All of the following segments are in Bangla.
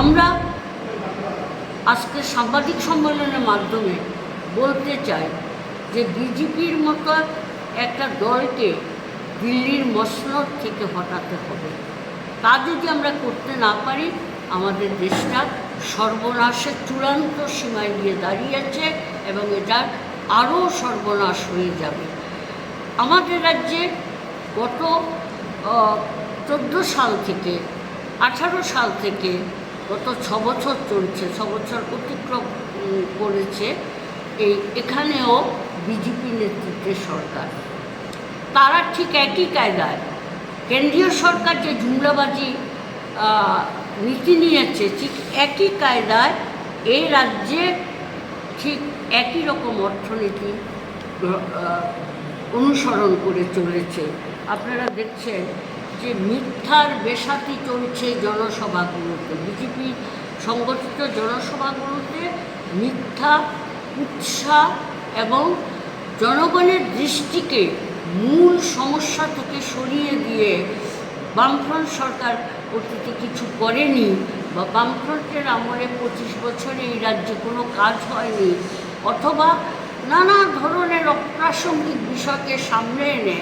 আমরা আজকে সাংবাদিক সম্মেলনের মাধ্যমে বলতে চাই যে বিজেপির মতো একটা দলকে দিল্লির মসনদ থেকে হটাতে হবে। তা যদি আমরা করতে না পারি, আমাদের দেশটা সর্বনাশের চূড়ান্ত সীমায় গিয়ে দাঁড়িয়েছে এবং এটা আরও সর্বনাশ হয়ে যাবে। আমাদের রাজ্যে গত চোদ্দ সাল থেকে, আঠারো সাল থেকে গত ছ বছর চলছে, ছ বছর অতিক্রম করেছে। এই, এখানেও বিজেপি নেতৃত্বের সরকার। তারা ঠিক একই কায়দায়। কেন্দ্রীয় সরকার যে জুমলাবাজি নীতি নিয়েছে, ঠিক একই কায়দায় এই রাজ্যে ঠিক একই রকম অর্থনীতি অনুসরণ করে চলেছে। আপনারা দেখছেন যে মিথ্যার বেসাতি চলছে জনসভাগুলোতে, বিজেপি সংগঠিত জনসভাগুলোতে মিথ্যা উৎসাহ এবং জনগণের দৃষ্টিকে মূল সমস্যা থেকে সরিয়ে দিয়ে বামফ্রন্ট সরকার অতীতে কিছু করেনি বা বামফ্রন্টের আমলে পঁচিশ বছরে এই রাজ্যে কোনো কাজ হয়নি অথবা নানা ধরনের অপ্রাসঙ্গিক বিষয়কে সামনে এনে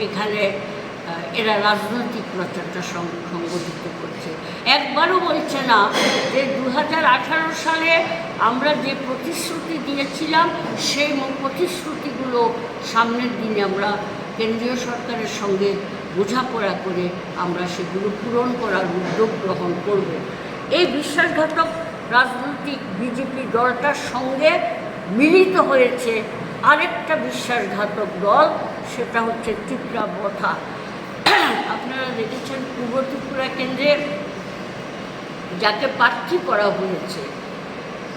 এখানে এরা রাজনৈতিক প্রচারটা সংগঠিত করছে। একবারও বলছে না যে দু হাজার আঠারো সালে আমরা যে প্রতিশ্রুতি দিয়েছিলাম, সেই প্রতিশ্রুতিগুলো সামনের দিনে আমরা কেন্দ্রীয় সরকারের সঙ্গে বোঝাপড়া করে আমরা সেগুলো পূরণ করার উদ্যোগ গ্রহণ করব। এই বিশ্বাসঘাতক রাজনৈতিক বিজেপি দলটার সঙ্গে মিলিত হয়েছে আরেকটা বিশ্বাসঘাতক দল, সেটা হচ্ছে ত্রিপুরা বথা আপনারা দেখেছেন পূর্ব ত্রিপুরা কেন্দ্রের যাকে প্রার্থী করা হয়েছে,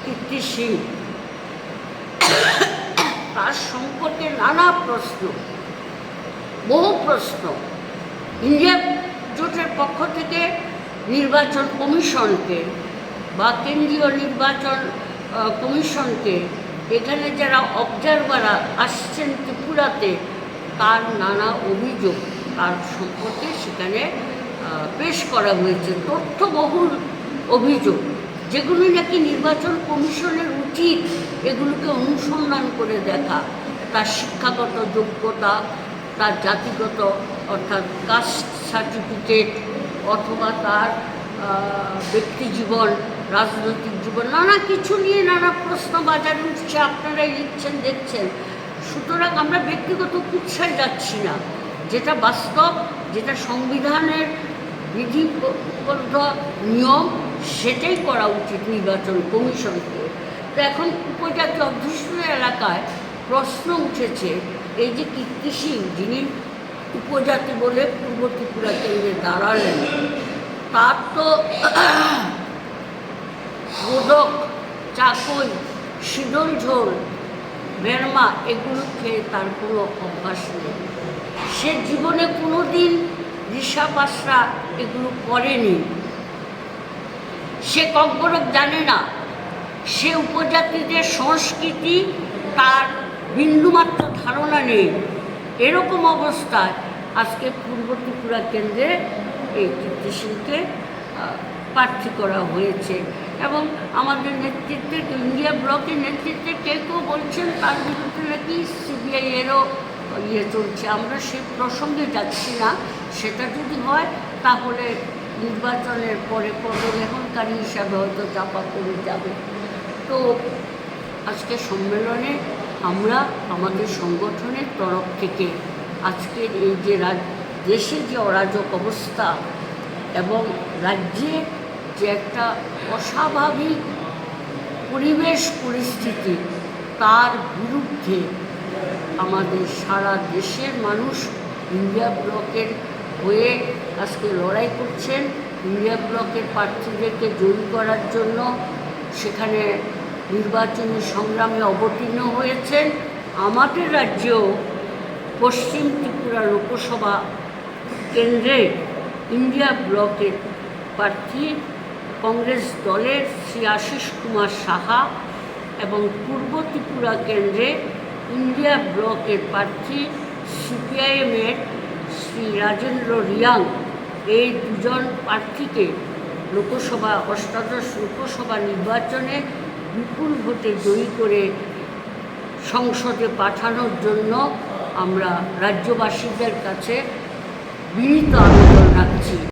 কীর্তি সিং। তার সম্পর্কে নানা প্রশ্ন, বহু প্রশ্ন। ইন্ডিয়া জোটের পক্ষ থেকে নির্বাচন কমিশনকে বা কেন্দ্রীয় নির্বাচন কমিশনকে এখানে যারা অবজারভাররা আসছেন ত্রিপুরাতে, তার নানা অভিযোগ। তার সম্পর্কে সেখানে পেশ করা হয়েছে। তথ্যবহুল অভিযোগ, যেগুলো নাকি নির্বাচন কমিশনের উচিত, এগুলোকে অনুসন্ধান করে দেখা। তার শিক্ষাগত যোগ্যতা, তার জাতিগত, অর্থাৎ কাস্ট সার্টিফিকেট অথবা তার ব্যক্তিজীবন রাজনৈতিক জীবন, নানা কিছু নিয়ে নানা প্রশ্ন বাজারে উঠছে, আপনারাই লিখছেন, দেখছেন। সুতরাং আমরা ব্যক্তিগত কুৎসায় যাচ্ছি না। যেটা বাস্তব, যেটা সংবিধানের বিধিবদ্ধ নিয়ম, সেটাই করা উচিত নির্বাচন কমিশনকে। তো এখন উপজাতি অধ্যুষিত এলাকায় প্রশ্ন উঠেছে, এই যে কীর্তি সিং যিনি উপজাতি বলে পূর্ব ত্রিপুরা কেন্দ্রে দাঁড়ালেন, তার তো মোদক চাকই, শীতল ঝোল, বেরমা, এগুলো খেয়ে তার কোনো অভ্যাস নেই। সে জীবনে কোনো দিন পাসরা এগুলো করেনি। সে কগ্গরক জানে না, সে উপজাতিদের সংস্কৃতি তার বিন্দুমাত্র ধারণা নেই। এরকম অবস্থায় আজকে পূর্ব ত্রিপুরা কেন্দ্রে এই কীর্তিশীলকে প্রার্থী করা হয়েছে এবং আমাদের নেতৃত্বে, ইন্ডিয়া ব্লকের নেতৃত্বে কেউ কেউ বলছেন তার বিরুদ্ধে নাকি সিবিআইয়েরও ইয়ে চলছে। আমরা সে প্রসঙ্গে যাচ্ছি না। সেটা যদি হয়, তাহলে নির্বাচনের পরে পদগ্রহণকারী হিসাবে হয়তো চাপা পড়ে যাবে। তো আজকে সম্মেলনে আমরা আমাদের সংগঠনের তরফ থেকে আজকের এই যে দেশে যে অরাজক অবস্থা এবং রাজ্যে যে একটা অস্বাভাবিক পরিবেশ পরিস্থিতি, তার বিরুদ্ধে আমাদের সারা দেশের মানুষ ইন্ডিয়া ব্লকের হয়ে আজকে লড়াই করছেন। ইন্ডিয়া ব্লকের প্রার্থীদেরকে জয়ী করার জন্য সেখানে নির্বাচনী সংগ্রামে অবতীর্ণ হয়েছেন। আমাদের রাজ্যেও পশ্চিম ত্রিপুরা লোকসভা কেন্দ্রে ইন্ডিয়া ব্লকের প্রার্থী কংগ্রেস দলের শ্রী আশিস কুমার সাহা এবং পূর্ব ত্রিপুরা কেন্দ্রে ইন্ডিয়া ব্লকের প্রার্থী সিপিআইএমের শ্রী রাজেন্দ্র রিয়াং এই দুজন প্রার্থীকে লোকসভা অষ্টাদশ লোকসভা নির্বাচনে বিপুল ভোটে জয়ী করে সংসদে পাঠানোর জন্য আমরা রাজ্যবাসীদের কাছে বিনীত আবেদন রাখছি।